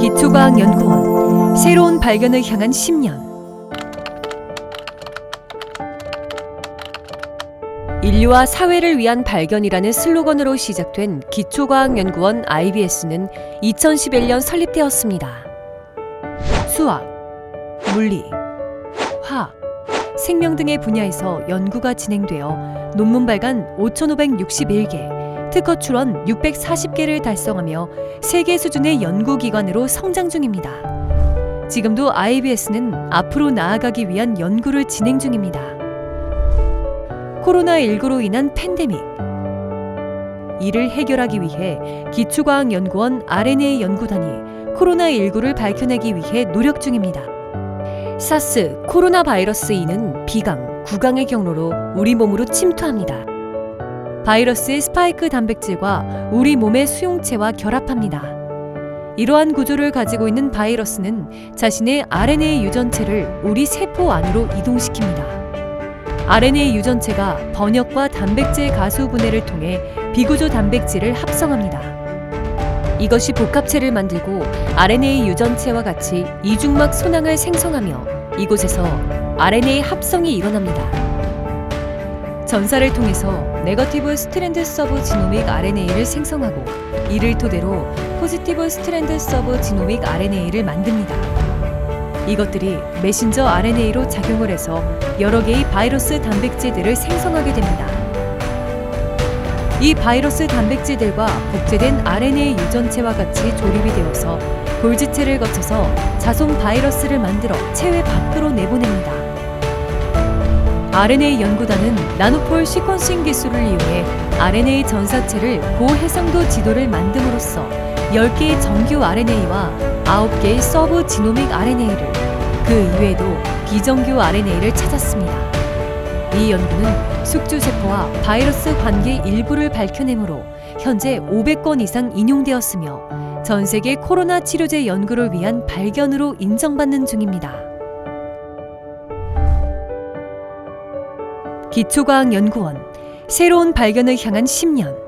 기초과학연구원 새로운 발견을 향한 10년 인류와 사회를 위한 발견이라는 슬로건으로 시작된 기초과학연구원 IBS는 2011년 설립되었습니다. 수학, 물리, 화학, 생명 등의 분야에서 연구가 진행되어 논문 발간 5,561개, 특허 출원 640개를 달성하며 세계 수준의 연구기관으로 성장 중입니다. 지금도 IBS는 앞으로 나아가기 위한 연구를 진행 중입니다. 코로나19로 인한 팬데믹. 이를 해결하기 위해 기초과학연구원 RNA 연구단이 코로나19를 밝혀내기 위해 노력 중입니다. 사스, 코로나 바이러스 이는 비강, 구강의 경로로 우리 몸으로 침투합니다. 바이러스의 스파이크 단백질과 우리 몸의 수용체와 결합합니다. 이러한 구조를 가지고 있는 바이러스는 자신의 RNA 유전체를 우리 세포 안으로 이동시킵니다. RNA 유전체가 번역과 단백질 가수 분해를 통해 비구조 단백질을 합성합니다. 이것이 복합체를 만들고 RNA 유전체와 같이 이중막 손항을 생성하며 이곳에서 RNA 합성이 일어납니다. 전사를 통해서 네거티브 스트랜드 서브 지노믹 RNA를 생성하고 이를 토대로 포지티브 스트랜드 서브 지노믹 RNA를 만듭니다. 이것들이 메신저 RNA로 작용을 해서 여러 개의 바이러스 단백질들을 생성하게 됩니다. 이 바이러스 단백질들과 복제된 RNA 유전체와 같이 조립이 되어서 골지체를 거쳐서 자손 바이러스를 만들어 체외 밖으로 내보냅니다. RNA 연구단은 나노폴 시퀀싱 기술을 이용해 RNA 전사체를 고해상도 지도를 만듦으로써 10개의 정규 RNA와 9개의 서브 지노믹 RNA를 그 이외에도 비정규 RNA를 찾았습니다. 이 연구는 숙주세포와 바이러스 관계 일부를 밝혀내므로 현재 500건 이상 인용되었으며 전 세계 코로나 치료제 연구를 위한 발견으로 인정받는 중입니다. 기초과학연구원 새로운 발견을 향한 10년